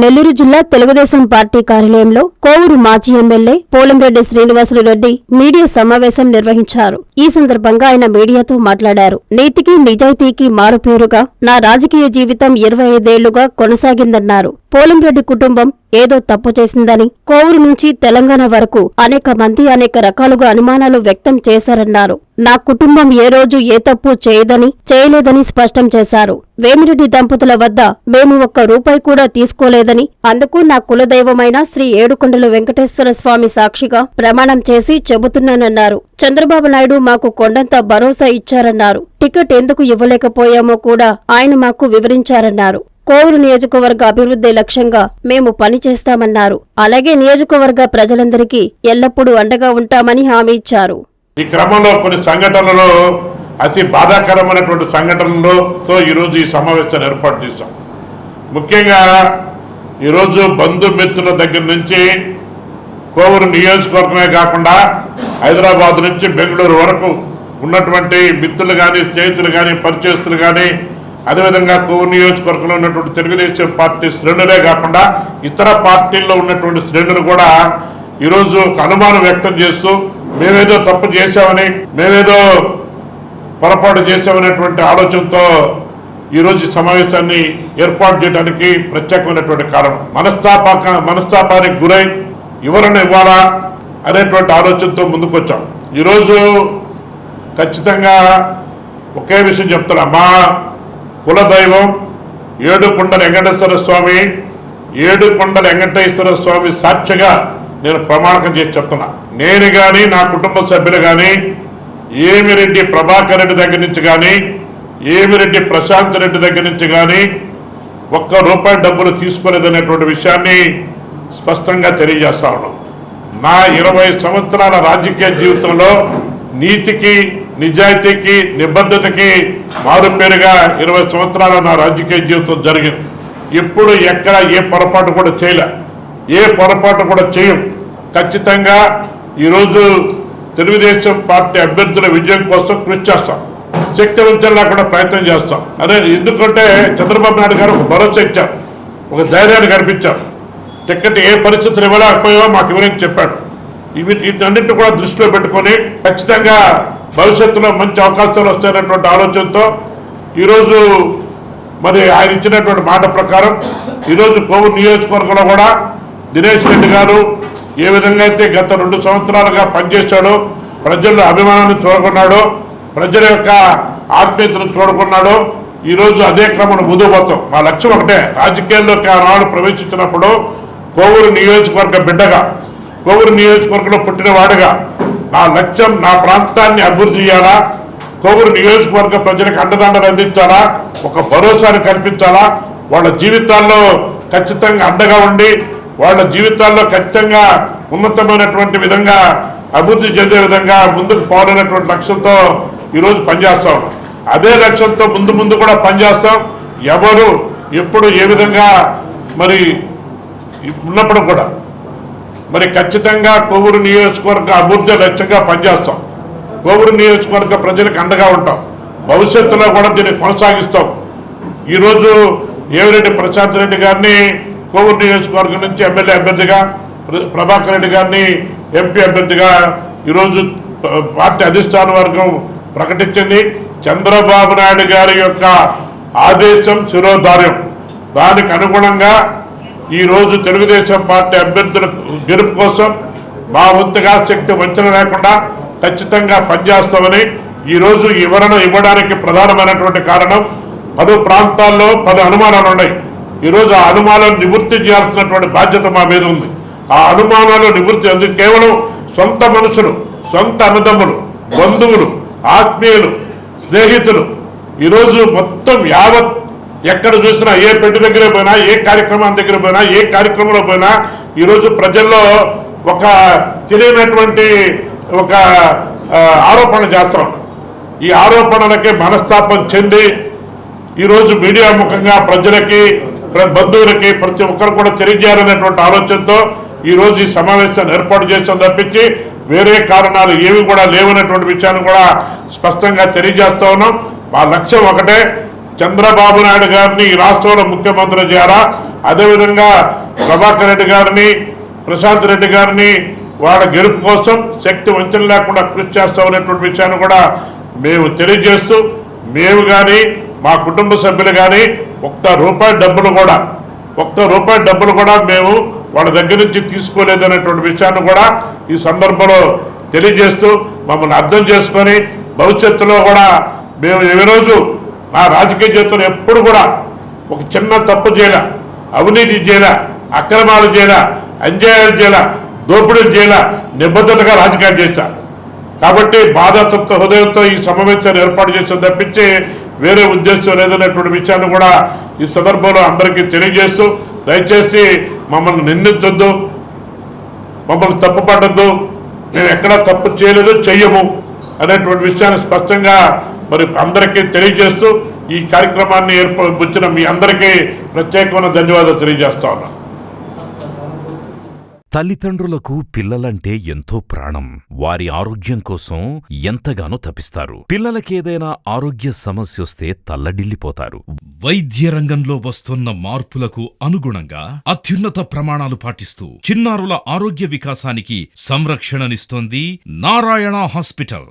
నెల్లూరు జిల్లా తెలుగుదేశం పార్టీ కార్యాలయంలో కోవూరు మాజీ ఎమ్మెల్యే పోలంరెడ్డి శ్రీనివాసులు రెడ్డి మీడియా సమావేశం నిర్వహించారు. ఈ సందర్భంగా ఆయన మీడియాతో మాట్లాడారు. నీతికి నిజాయితీకి మారుపేరుగా నా రాజకీయ జీవితం ఇరవై ఐదేళ్ళుగా కొనసాగిందన్నారు. పోలంరెడ్డి కుటుంబం ఏదో తప్పు చేసిందని కోవూరు నుంచి తెలంగాణ వరకు అనేక మంది అనేక రకాలుగా అనుమానాలు వ్యక్తం చేశారన్నారు. నా కుటుంబం ఏ రోజు ఏ తప్పు చేయదని చేయలేదని స్పష్టం చేశారు. వేమిరెడ్డి దంపతుల వద్ద మేము ఒక్క రూపాయి కూడా తీసుకోలేదని అందుకు నా కులదైవమైన శ్రీ ఏడుకొండల వెంకటేశ్వర స్వామి సాక్షిగా ప్రమాణం చేసి చెబుతున్నానన్నారు. చంద్రబాబు నాయుడు మాకు కొండంత భరోసా ఇచ్చారన్నారు. టికెట్ ఎందుకు ఇవ్వలేకపోయామో కూడా ఆయన మాకు వివరించారన్నారు. కోవూరు నియోజకవర్గ అభివృద్ధి లక్ష్యంగా మేము పనిచేస్తామన్నారు. అలాగే నియోజకవర్గ ప్రజలందరికీ ఎల్లప్పుడూ అండగా ఉంటామని హామీ ఇచ్చారు. ఈ క్రమంలో కొన్ని సంఘటనలలో అతి బాధాకరమైనటువంటి సంఘటనలతో ఈరోజు ఈ సమావేశాన్ని ఏర్పాటు చేశాం. ముఖ్యంగా ఈరోజు బంధుమిత్రుల దగ్గర నుంచి కోవూరు నియోజకవర్గమే కాకుండా హైదరాబాద్ నుంచి బెంగళూరు వరకు ఉన్నటువంటి మిత్రులు కానీ స్నేహితులు కానీ పరిచయస్తులు కానీ అదేవిధంగా కోవూరు నియోజకవర్గంలో ఉన్నటువంటి తెలుగుదేశం పార్టీ శ్రేణులే కాకుండా ఇతర పార్టీల్లో ఉన్నటువంటి శ్రేణులు కూడా ఈరోజు ఒక అనుమానం వ్యక్తం చేస్తూ మేమేదో తప్పు చేశామని మేమేదో పొరపాటు చేశామనేటువంటి ఆలోచనతో ఈరోజు సమావేశాన్ని ఏర్పాటు చేయడానికి ప్రత్యేకమైనటువంటి కారణం. మనస్తాపాక మనస్తాపానికి గురై వివరణ ఇవ్వాలా? అనేటువంటి ఆలోచనతో ముందుకొచ్చాం. ఈరోజు ఖచ్చితంగా ఒకే విషయం చెప్తున్నా. మా కులదైవం ఏడుకొండల వెంకటేశ్వర స్వామి ఏడుకొండల వెంకటేశ్వర స్వామి సాక్షిగా నేను ప్రమాణకం చేసి చెప్తున్నా. నేను కానీ నా కుటుంబ సభ్యులు కానీ ఏమిరెడ్డి ప్రభాకర్ రెడ్డి దగ్గర నుంచి కానీ ఏమిరెడ్డి ప్రశాంత్ రెడ్డి దగ్గర నుంచి కానీ ఒక్క రూపాయి డబ్బులు తీసుకోలేదనేటువంటి విషయాన్ని స్పష్టంగా తెలియజేస్తా ఉన్నాం. నా ఇరవై సంవత్సరాల రాజకీయ జీవితంలో నీతికి నిజాయితీకి నిబద్ధతకి మారుపేరుగా ఇరవై సంవత్సరాల నా రాజకీయ జీవితం జరిగింది. ఎప్పుడు ఎక్కడ ఏ పొరపాటు కూడా చేయలే. ఏ పొరపాటు కూడా చేయం. ఖచ్చితంగా ఈరోజు తెలుగుదేశం పార్టీ అభ్యర్థుల విజయం కోసం కృషి చేస్తాం. శక్తి వంచనలా కూడా ప్రయత్నం చేస్తాం. అదే ఎందుకంటే చంద్రబాబు నాయుడు గారు ఒక భరోసా ఇచ్చారు. ఒక ధైర్యాన్ని కనిపించారు టికెట్ ఏ పరిస్థితులు ఇవ్వలేకపోయావో మాకు వివరించి చెప్పాడు ఇవి వీటన్నిటిని కూడా దృష్టిలో పెట్టుకొని ఖచ్చితంగా భవిష్యత్తులో మంచి అవకాశాలు వస్తాయనేటువంటి ఆలోచనతో ఈరోజు మరి ఆయన ఇచ్చినటువంటి మాట ప్రకారం ఈరోజు కోవు నియోజకవర్గంలో కూడా దినేష్ రెడ్డి గారు ఏ విధంగా అయితే గత రెండు సంవత్సరాలుగా పనిచేశాడో ప్రజల అభిమానాన్ని చూడకున్నాడో ప్రజల యొక్క ఆత్మీయతను చూడకున్నాడో ఈరోజు అదే క్రమం ముదుపోతాం మా లక్ష్యం ఒకటే రాజకీయాల్లోకి ఆనాడు ప్రవేశించినప్పుడు కోవూరు నియోజకవర్గ బిడ్డగా కోవూరు నియోజకవర్గంలో పుట్టిన వాడుగా నా లక్ష్యం నా ప్రాంతాన్ని అభివృద్ధి చేయాలా? కోవూరు నియోజకవర్గ ప్రజలకు అండదండలు అందించాలా? ఒక భరోసాను కల్పించాలా? వాళ్ళ జీవితాల్లో ఖచ్చితంగా అండగా ఉండి వాళ్ళ జీవితాల్లో ఖచ్చితంగా ఉన్నతమైనటువంటి విధంగా అభివృద్ధి చెందే విధంగా ముందుకు పోవాలనేటువంటి లక్ష్యంతో ఈరోజు పనిచేస్తాం. అదే లక్ష్యంతో ముందు ముందు కూడా పనిచేస్తాం. ఎవరు ఎప్పుడు ఏ విధంగా మరి ఉన్నప్పుడు కూడా. మరి ఖచ్చితంగా కోవూరు నియోజకవర్గ అభివృద్ధి లక్ష్యంగా పనిచేస్తాం. కోవూరు నియోజకవర్గ ప్రజలకు అండగా ఉంటాం. భవిష్యత్తులో కూడా దీన్ని కొనసాగిస్తాం. ఈరోజు ఏవిరెడ్డి ప్రశాంత్ రెడ్డి గారిని కోవూరు నియోజకవర్గం నుంచి ఎమ్మెల్యే అభ్యర్థిగా ప్రభాకర్ రెడ్డి గారిని ఎంపీ అభ్యర్థిగా ఈరోజు పార్టీ అధిష్టాన వర్గం ప్రకటించింది. చంద్రబాబు నాయుడు గారి యొక్క ఆదేశం శిరోధార్యం. దానికి అనుగుణంగా ఈ రోజు తెలుగుదేశం పార్టీ అభ్యర్థుల గెలుపు కోసం మా వంతుగా శక్తి వంచన లేకుండా ఖచ్చితంగా పనిచేస్తామని ఈ రోజు వివరణ ఇవ్వడానికి ప్రధానమైనటువంటి కారణం పలు ప్రాంతాల్లో పలు అనుమానాలు ఉన్నాయి. ఈ రోజు ఆ అనుమానాలు నివృత్తి చేయాల్సినటువంటి బాధ్యత మా మీద ఉంది. ఆ అనుమానాలు నివృత్తి అందుకు కేవలం సొంత మనుషులు సొంత అన్నదమ్ములు బంధువులు ఆత్మీయులు స్నేహితులు. ఈరోజు మొత్తం యావత్ ఎక్కడ చూసినా ఏ పెట్టి దగ్గర పోయినా ఏ కార్యక్రమం దగ్గర పోయినా ఏ కార్యక్రమంలో పోయినా ఈరోజు ప్రజల్లో ఒక తెలియనటువంటి ఒక ఆరోపణ చేస్తాం. ఈ ఆరోపణలకి మనస్తాపం చెంది ఈరోజు మీడియా ముఖంగా ప్రజలకి బంధువులకి ప్రతి ఒక్కరు కూడా తెలియజేయాలనేటువంటి ఆలోచనతో ఈరోజు ఈ సమావేశాన్ని ఏర్పాటు చేసాం తప్పించి వేరే కారణాలు ఏవి కూడా లేవనేటువంటి విషయాన్ని కూడా స్పష్టంగా తెలియజేస్తా ఉన్నాం. మా లక్ష్యం ఒకటే చంద్రబాబు నాయుడు గారిని ఈ రాష్ట్రంలో ముఖ్యమంత్రి చేయాలా? అదేవిధంగా ప్రభాకర్ రెడ్డి గారిని ప్రశాంత్ రెడ్డి గారిని వాళ్ళ గెలుపు కోసం శక్తి వంచన లేకుండా కృషి చేస్తామనేటువంటి విషయాన్ని కూడా మేము తెలియజేస్తూ మేము కానీ మా కుటుంబ సభ్యులు కానీ ఒక్క రూపాయి డబ్బులు కూడా ఒక్క రూపాయి డబ్బులు కూడా మేము వాళ్ళ దగ్గర నుంచి తీసుకోలేదనేటువంటి విషయాన్ని కూడా ఈ సందర్భంలో తెలియజేస్తూ మమ్మల్ని అర్థం చేసుకొని భవిష్యత్తులో కూడా మేము ఏ రోజు నా రాజకీయ జీవితంలో ఎప్పుడు కూడా ఒక చిన్న తప్పు చేయలే అవినీతి చేయలే అక్రమాలు చేయలే అన్యాయాలు చేయలే దోపిడీలు చేయలే నిబద్ధతగా రాజకీయాలు చేశా కాబట్టి బాధాతప్త హృదయంతో ఈ సమావేశాన్ని ఏర్పాటు చేసిన తప్పించి వేరే ఉద్దేశం లేదనేటువంటి విషయాన్ని కూడా ఈ సందర్భంలో అందరికీ తెలియజేస్తూ దయచేసి మమ్మల్ని నిందించొద్దు మమ్మల్ని తప్పు పట్టద్దు మేము ఎక్కడా తప్పు చేయలేదు చెయ్యము అనేటువంటి విషయాన్ని స్పష్టంగా మరి అందరికీ తెలియజేస్తూ ఈ కార్యక్రమాన్ని ఏర్పరిచిన మీ అందరికీ ప్రత్యేకమైన ధన్యవాదాలు తెలియజేస్తా ఉన్నాను తల్లిదండ్రులకు పిల్లలంటే ఎంతో ప్రాణం. వారి ఆరోగ్యం కోసం ఎంతగానో తపిస్తారు. పిల్లలకేదైనా ఆరోగ్య సమస్యొస్తే తల్లడిల్లిపోతారు. వైద్య రంగంలో వస్తున్న మార్పులకు అనుగుణంగా అత్యున్నత ప్రమాణాలు పాటిస్తూ చిన్నారుల ఆరోగ్య వికాసానికి సంరక్షణనిస్తోంది నారాయణ హాస్పిటల్.